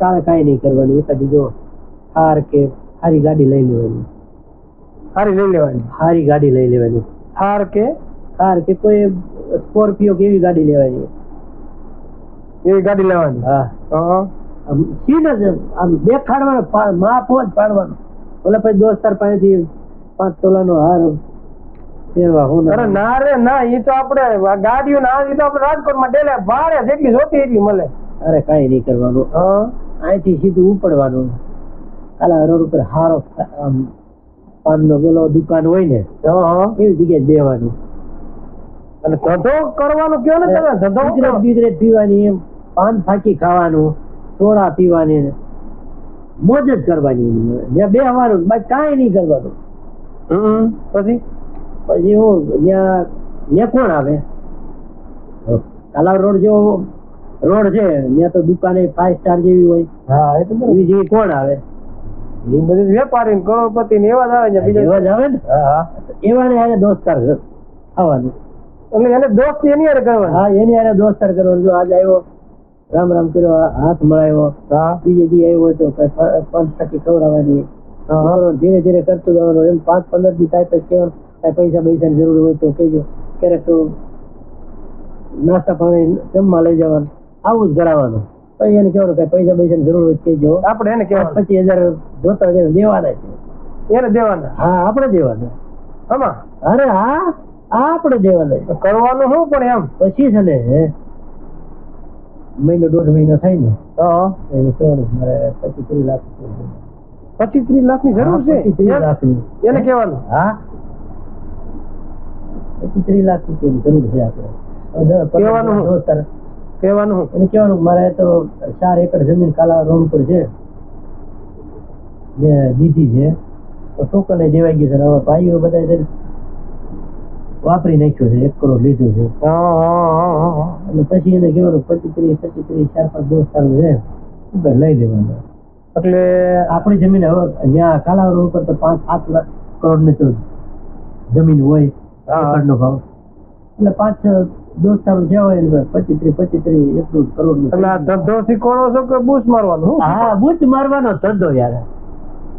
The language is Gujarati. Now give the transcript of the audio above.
તારે કઈ નહીં કરવાની. એક જો કાર કે સારી ગાડી લઈ લેવાની. સારી લઈ લેવાની? સારી ગાડી લઈ લેવાની. થાર કે? કાર કે કોઈ સ્કોર્પિયો કે એવી ગાડી લેવાની. એવી ગાડી લેવાની? હા. હા. સીન જ આમ દેખાડવાનો માપ જ પાડવાનો. ઓલે પછી દોસ્તાર પાસેથી પાંચ તોલાનો હાર પહેરવા હું અરે ના રે ના એ તો આપણે ગાડીઓ ના એ તો આપણે રાજકોટમાં ડેલે ભાડે જેટલી જોતી એટલી મળે. અરે કઈ નહીં કરવાનું. અહીંથી સીધું ઉપડવાનું. કાલા રોડ ઉપર હારો પાનનો પેલો દુકાન હોય ને એવી જગ્યાએ બેવાનું અને ધંધો કરવાનો કયો ને તમે? ધંધો સિગરેટ બિગરેટ પીવાની એમ પાન ફાકી ખાવાનું સોડા પીવાની મોજ જ કરવાની જ્યાં બેહવાનું બાકી કાંઈ નહીં કરવાનું. પછી? પછી હું ત્યાં ત્યાં કોણ આવે? કાલા રોડ જેવો રોડ છે ત્યાં તો દુકાને ફાઈવ સ્ટાર જેવી હોય. હા એ તો એવી જેવી કોણ આવે? એ બધી વેપારી ને કરોડપતિ ને એવા જ આવે છે બીજા એવા જ આવે ને? હા હા. એવા ને હારે દોસ્તાર આવવાનું. એટલે એને દોસ્તી એની હારે કરવાની? હા એની હારે દોસ્તાર કરવાનું. જો આજે આવ્યો રામ રામ કર્યો હાથ મળાયો. હા. બીજે દી આવ્યો તો પાંચ ટકી ખવડાવવાની. ધીરે ધીરે કરતું જવાનું. એમ પાંચ પંદર દી થાય પછી કહેવાનું પૈસા ની જરૂર હોય તો કહેજો. ક્યારેક તો નાસ્તા પાણી જમવા લઈ જવાનું. આવું જ કરાવવાનું. પછી એને કહેવાનું કાંઈ પૈસા પૈસાની જરૂર હોય તો આપણે એને કેવા પચીસ હજાર જોતા હોય દેવાના છે. એને દેવાના? હા આપણે દેવાના. આમાં? અરે હા આપણે દેવાના કરવાનું શું પણ એમ? પછી છે ને મહિનો દોઢ મહિનો થાય ને એને કેવાનું મારે પચીસ ત્રીસ લાખ પચીસ ત્રીસ લાખની જરૂર છે? ત્રીસ લાખ લાખની. એને કેવાનું? હા. પચીસ ત્રીસ લાખ રૂપિયાની જરૂર છે આપણે. કહેવાનું. કહેવાનું એને કહેવાનું મારે તો ચાર એકર જમીન કાલા રોડ ઉપર છે. મેં દીધી છે. તો ટોકને દેવાઈ ગયું છે. હવે ભાઈઓ બધા છે વાપરી નાખ્યું છે. એક કરોડ લીધું છે. એટલે પછી એને કહેવાનું પચીસ ત્રીસ પચીસ ત્રીસ ચાર પાંચ દોસ્તારો છે. લઈ લેવાનું. એટલે આપણી જમીન હવે ત્યાં કાલા ઉપર તો પાંચ સાત લાખ કરોડની તો જમીન હોય. ભાવ. એટલે પાંચ છ દોસ્તારો જે હોય ને પચીસ ત્રીસ પચીસ ત્રીસ એટલું કરોડ એટલે આ ધંધો શીખવાનો છો કે બૂસ મારવાનું? હા બુચ મારવાનો ધંધો યાર.